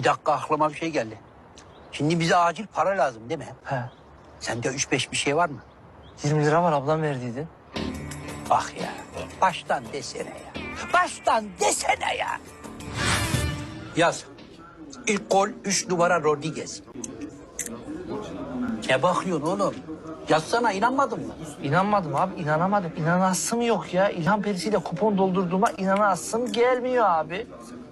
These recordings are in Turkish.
Bir dakika aklıma bir şey geldi. Şimdi bize acil para lazım değil mi? He. Sende üç beş bir şey var mı? 20 lira var ablam verdiydin. Bak ya. Baştan desene ya. Baştan desene ya. Yaz. İlk gol üç numara Rodriguez. Ne bakıyorsun oğlum? Yazsana inanmadın mı? İnanmadım abi inanamadım. İnanasım yok ya. İlhan perisiyle kupon doldurduğuma inanasım gelmiyor abi.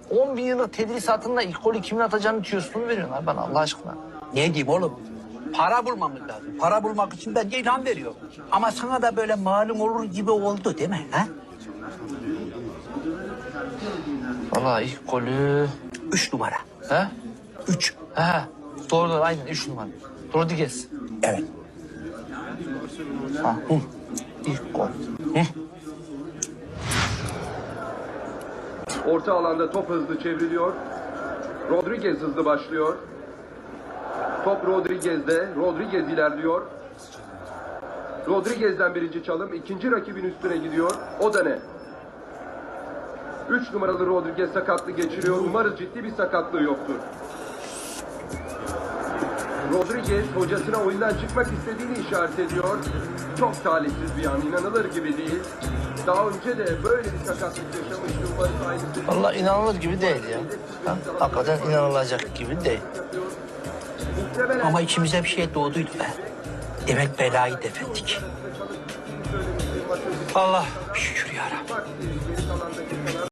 10 bin yıllık tedrisatında ilk golü kimin atacağını tüyosunu veriyorsun abi bana Allah aşkına. Ne diyeyim oğlum? Para bulmamız lazım. Para bulmak için ben ilham veriyorum. Ama sana da böyle malum olur gibi oldu değil mi? Ha? Vallahi ilk golü... Üç numara. He? Üç. He. Doğru doğru aynen 3 numara. Rodriguez. Evet. Ha. Hı. İlk gol. Orta alanda top hızlı çevriliyor. Rodriguez hızlı başlıyor. Top Rodriguez'de. Rodriguez ilerliyor. Rodriguez'den birinci çalım. ikinci rakibin üstüne gidiyor. O da ne? Üç numaralı Rodriguez sakatlı geçiriyor. Umarız ciddi bir sakatlığı yoktur. Rodriguez hocasına oyundan çıkmak istediğini işaret ediyor. Çok talihsiz bir an. inanılır gibi değil. Daha önce de böyle bir sakatlık yaşamıştı. Umarız aynısı Vallahi inanılır gibi değil ya. Ha, hakikaten inanılacak gibi değil. Ama içimize bir şey doğduydu be. Demek belayı defettik. Allah şükür ya Rabbi.